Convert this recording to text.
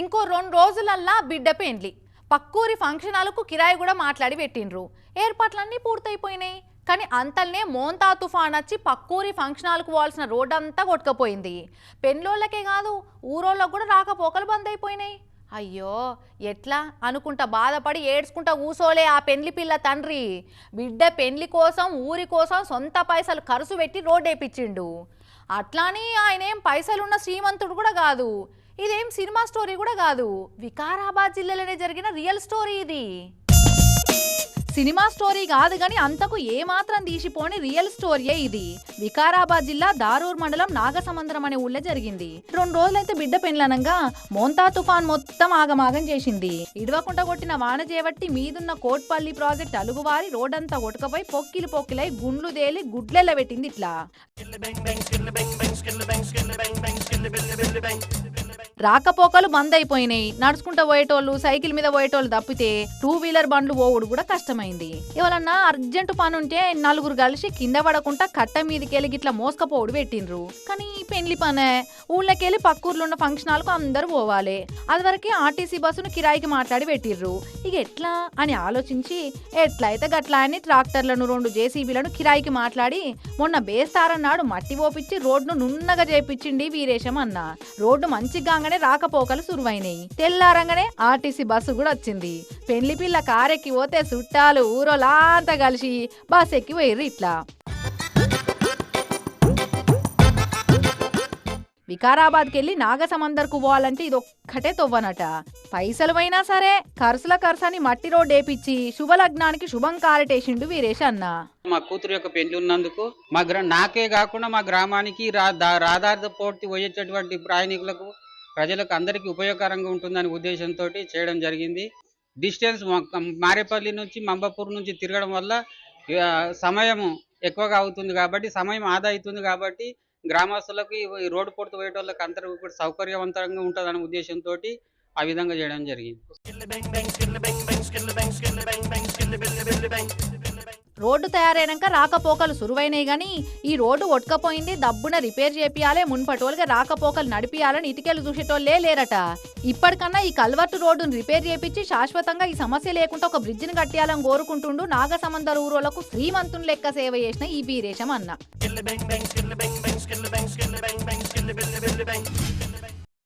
ఇంకో రెండు రోజులల్లా బిడ్డ పెండ్లి. పక్కూరి ఫంక్షన్ హాల్కు కిరాయి కూడా మాట్లాడి పెట్టిండ్రు. ఏర్పాట్లన్నీ పూర్తయిపోయినాయి. కానీ అంతల్నే మోంతా తుఫాన్ వచ్చి పక్కూరి ఫంక్షన్ పోవాల్సిన రోడ్ అంతా కొట్టుకపోయింది. పెన్లోళ్ళకే కాదు ఊరోళ్ళకు కూడా రాకపోకలు బంద్ అయిపోయినాయి అయ్యో ఎట్లా? అనుకుంటా బాధపడి ఏడ్చుకుంటా ఊసోలే ఆ పెండ్లి పిల్ల తండ్రి. బిడ్డ పెండ్లి కోసం ఊరి కోసం సొంత పైసలు ఖర్చు పెట్టి రోడ్ వేయించిండు అట్లాని ఆయన ఏం పైసలున్న శ్రీమంతుడు కూడా కాదు. ఇదేం సినిమా స్టోరీ కూడా కాదు. వికారాబాద్ జిల్లాలోనే జరిగిన రియల్ స్టోరీ ఇది. సినిమా స్టోరీ కాదు కానీ అంతకు ఏమాత్రం తీసిపోని రియల్ స్టోరీయే ఇది. వికారాబాద్ జిల్లా దారూర్ మండలం నాగసముద్రం అనే ఊళ్ళో జరిగింది. రెండు రోజులైతే బిడ్డ పెండ్లనంగా మోంతా తుఫాన్ మొత్తం ఆగమాగం చేసింది. ఇడవకుంట కొట్టిన వాన చేపట్టి మీదున్న కోట్పల్లి ప్రాజెక్ట్ అలుగువారి రోడ్డంతా కొట్టుకపోయి పొక్కిలి పొక్కిలై గుండ్లు తేలి గుడ్లెల్ల పెట్టింది ఇట్లా. రాకపోకలు బంద్ అయిపోయినాయి నడుచుకుంటూ పోయేటోళ్ళు సైకిల్ మీద పోయేటోళ్ళు తప్పితే టూ వీలర్ బండ్లు పోవుడు కూడా కష్టమైంది. ఎవరన్నా అర్జెంటు పని ఉంటే నలుగురు కలిసి కింద పడకుండా కట్ట మీదకెళ్ళి గిట్లా మోసుకపోవుడు పెట్టిండ్రు. కానీ పెళ్ళి పనే ఊళ్ళకెళ్ళి పక్కూర్లో ఉన్న ఫంక్షన్ హాల్కు అందరూ పోవాలి. అది వరకు ఆర్టీసీ బస్సును కిరాయికి మాట్లాడి పెట్టిర్రు. ఇక ఎట్లా? అని ఆలోచించి ఎట్లా అయితే గట్లా అని ట్రాక్టర్లను రెండు జేసీబీలను కిరాయికి మాట్లాడి మొన్న బేస్తారన్నాడు మట్టి పోపిచ్చి రోడ్ను నున్నగా చేపించిండి వీరేశం అన్న రోడ్డు మంచిగానే రాకపోకలు సురువైనాయి. తెల్లారంగానే ఆర్టీసీ బస్సు కూడా వచ్చింది. పెళ్ళి పిల్ల కారెక్కి పోతే చుట్టాలు ఊరోలాంతా కలిసి బస్ ఎక్కి పోయిర్రు ఇట్లా. వికారాబాద్కి వెళ్ళి నాగసమందర్కు పోవాలంటే ఇది ఒక్కటే తొవ్వనట. పైసలు పోయినా సరే ఖర్చుల ఖర్చని మట్టి రోడ్ వేపిచ్చి శుభలగ్నానికి శుభం కారటేసిండు వీరేష్ అన్న. మా కూతురు యొక్క పెళ్ళి ఉన్నందుకు మా నాకే కాకుండా మా గ్రామానికి రా రాధార్థ పోటీ పోయేటటువంటి ప్రయాణికులకు ప్రజలకు అందరికీ ఉపయోగకరంగా ఉంటుందనే ఉద్దేశంతో చేయడం జరిగింది. డిస్టెన్స్ మారేపల్లి నుంచి మంబాపూర్ నుంచి తిరగడం వల్ల సమయము సమయం ఎక్కువగా అవుతుంది కాబట్టి సమయం ఆదా అవుతుంది కాబట్టి గ్రామస్తులకు ఈ రోడ్డు పొడుతు పోయేటోళ్ళకి అందరూ ఇప్పుడు సౌకర్యవంతంగా ఉంటుందనే ఉద్దేశంతో ఆ విధంగా చేయడం జరిగింది. రోడ్డు తయారైనాక రాకపోకలు సురువైనాయి గాని ఈ రోడ్డు ఒట్కపోయింది దబ్బున రిపేర్ చేపియాలే మున్పటోలుగా రాకపోకలు నడిపియాలని ఇటుకెలు చూసేటోళ్ళే లేరట. ఇప్పటికన్నా ఈ కల్వర్టు రోడ్డును రిపేర్ చేపించి శాశ్వతంగా ఈ సమస్య లేకుండా ఒక బ్రిడ్జిని కట్టేయాలని కోరుకుంటుండు నాగసమందర్ ఊరోలకు శ్రీమంతుని లెక్క సేవ చేసిన ఈ వీరేశం అన్న